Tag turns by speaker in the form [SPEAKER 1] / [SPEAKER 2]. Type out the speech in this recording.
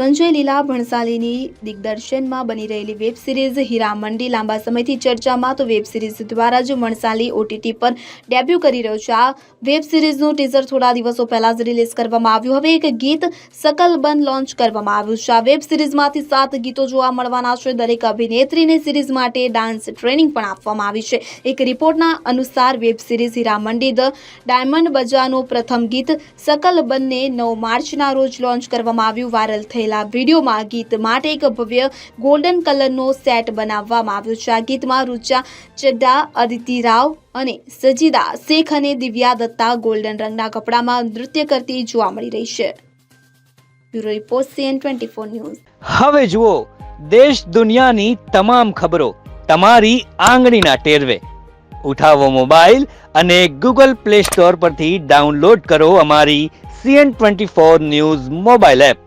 [SPEAKER 1] સંજય લીલા ભણસાલીની દિગ્દર્શનમાં બની રહેલી વેબ સિરીઝ હીરા મંડી લાંબા સમયથી ચર્ચામાં તો વેબ સિરીઝ દ્વારા જ ભણસાલી ઓટીટી પર ડેબ્યુ કરી રહ્યો છે. આ વેબ સિરીઝનું ટીઝર થોડા દિવસો પહેલા જ રિલીઝ કરવામાં આવ્યું. હવે એક ગીત સકલબન લોન્ચ કરવામાં આવ્યું છે. આ વેબ સિરીઝમાંથી સાત ગીતો જોવા મળવાના છે. દરેક અભિનેત્રીને સિરીઝ માટે ડાન્સ ટ્રેનિંગ પણ આપવામાં આવી છે. એક રિપોર્ટના અનુસાર web series Hira Mandi the diamond બજારનું પ્રથમ ગીત સકલબનને નવ માર્ચના રોજ લોન્ચ કરવામાં આવ્યું. વાયરલ થયેલા વિડીયોમાં ગીત માટે એક ભવ્ય ગોલ્ડન કલરનો સેટ બનાવવામાં આવ્યો છે. આ ગીતમાં રૂચા ચડ્ડા, અદિતિ રાવ અને સજીદા, શેખ અને દિવ્યા દત્તા ગોલ્ડન રંગના કપડામાં નૃત્ય કરતી જોવા મળી રહી છે. Bureau report CN twenty four news.
[SPEAKER 2] હવે જુઓ, દેશ દુનિયાની તમામ ખબરો તમારી આંગળીના ટેરવે. ઉઠાવો મોબાઈલ અને ગૂગલ પ્લે સ્ટોર પરથી ડાઉનલોડ કરો અમારી CN twenty four news mobile app.